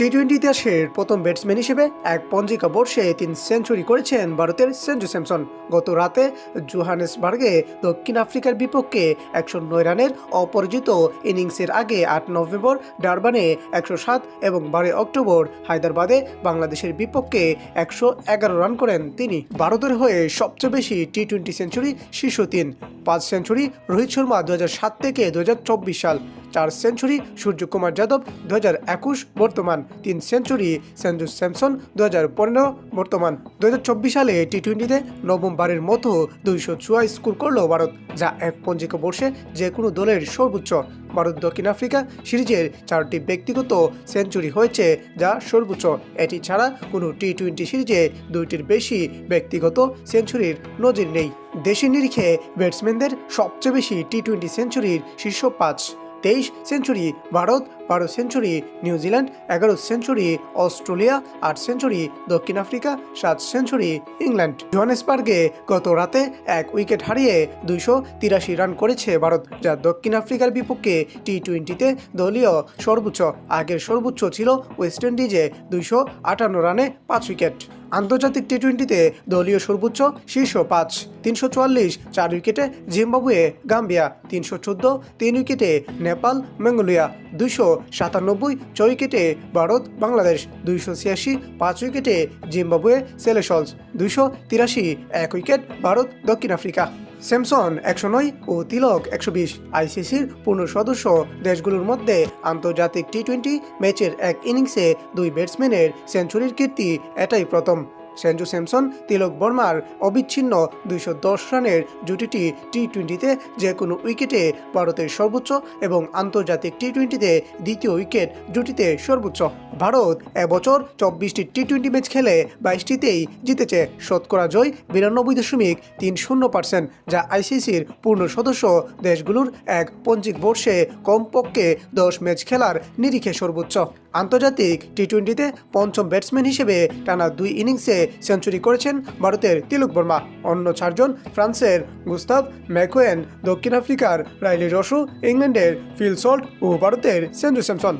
T twenty ইতিহাসের প্রথম batsman হিসেবে এক পঞ্জিকা বর্ষে তিন সেঞ্চুরি করেছেন ভারতের সেঞ্জু স্যামসন। গত রাতে জোহানেসবার্গে দক্ষিণ আফ্রিকার বিপক্ষে একশো নয় রানের অপরাজিত ইনিংসের আগে আট নভেম্বর ডারবানে একশো সাত এবং বারোই অক্টোবর হায়দ্রাবাদে বাংলাদেশের বিপক্ষে একশো এগারো রান করেন তিনি। ভারতের হয়ে সবচেয়ে বেশি টি টোয়েন্টি সেঞ্চুরি শীর্ষ তিন। পাঁচ সেঞ্চুরি রোহিত শর্মা দু সাত থেকে দু হাজার চব্বিশ সাল। চার সেঞ্চুরি, সূর্যকুমার যাদব দু হাজার একুশ বর্তমান তিন সেঞ্চুরি, সঞ্জু স্যামসন দু হাজার পনেরো বর্তমান দু হাজার চব্বিশ সালে টি টোয়েন্টিতে নবমবারের মতো দুইশো চুয়াল্লিশ স্কোর করল ভারত, যা এক পঞ্জিকা বর্ষে যে কোনো দলের সর্বোচ্চ। ভারত দক্ষিণ আফ্রিকা সিরিজের চারটি ব্যক্তিগত সেঞ্চুরি হয়েছে, যা সর্বোচ্চ। এটি ছাড়া কোনো টি টোয়েন্টি সিরিজে দুইটির বেশি ব্যক্তিগত সেঞ্চুরির নজির নেই। দেশের নিরিখে ব্যাটসম্যানদের সবচেয়ে বেশি টি টোয়েন্টি সেঞ্চুরির শীর্ষ পাঁচ। তেইশ সেঞ্চুরি, ভারত বারো সেঞ্চুরি নিউজিল্যান্ড এগারো সেঞ্চুরি, অস্ট্রেলিয়া আট সেঞ্চুরি, দক্ষিণ আফ্রিকা সাত সেঞ্চুরি, ইংল্যান্ড। জোহানেসবার্গে গত রাতে এক উইকেট হারিয়ে দুইশো তিরাশি রান করেছে ভারত, যা দক্ষিণ আফ্রিকার বিপক্ষে টি টোয়েন্টিতে দলীয় সর্বোচ্চ, আগের সর্বোচ্চ ছিল ওয়েস্ট ইন্ডিজে দুইশো আটান্ন রানে পাঁচ উইকেট। আন্তর্জাতিক টি টোয়েন্টিতে দলীয় সর্বোচ্চ শীর্ষ পাঁচ, তিনশো চুয়াল্লিশ চার উইকেটে জিম্বাবুয়ে গাম্বিয়া, তিনশো চোদ্দ তিন উইকেটে নেপাল, মঙ্গোলিয়া, দুইশো সাতানব্বই ছয় উইকেটে ভারত, বাংলাদেশ, দুইশো ছিয়াশি পাঁচ উইকেটে জিম্বাবুয়ে সেলেসলস, দুইশো তিরাশি এক উইকেট ভারত, দক্ষিণ আফ্রিকা। স্যামসন একশো নয় ও তিলক একশো বিশ আইসিসির পূর্ণ সদস্য। দেশগুলোর মধ্যে আন্তর্জাতিক টি টোয়েন্টি ম্যাচের এক ইনিংসে দুই ব্যাটসম্যানের সেঞ্চুরির কীর্তি এটাই প্রথম। সেঞ্জু স্যামসন, তিলক বর্মার অবিচ্ছিন্ন দুইশো দশ রানের জুটিটি টি টোয়েন্টিতে যে কোনো উইকেটে ভারতের সর্বোচ্চ এবং আন্তর্জাতিক টি টোয়েন্টিতে দ্বিতীয় উইকেট জুটিতে সর্বোচ্চ। ভারত এবছর চব্বিশটি টি টোয়েন্টি ম্যাচ খেলে বাইশটিতেই জিতেছে শতকরা জয় বিরানব্বই দশমিক তিন শূন্য পার্সেন্ট, যা আইসিসির পূর্ণ সদস্য দেশগুলোর এক পঞ্জিক বর্ষে কমপক্ষে দশ ম্যাচ খেলার নিরিখে সর্বোচ্চ। আন্তর্জাতিক টি টোয়েন্টিতে পঞ্চম ব্যাটসম্যান হিসেবে টানা দুই ইনিংসে সেঞ্চুরি করেছেন ভারতের তিলক বর্মা। অন্য চারজন ফ্রান্সের গুস্তাভ ম্যাকোয়েন দক্ষিণ আফ্রিকার রাইলি রসু ইংল্যান্ডের ফিল সল্ট ও ভারতের সেঞ্জু স্যামসন।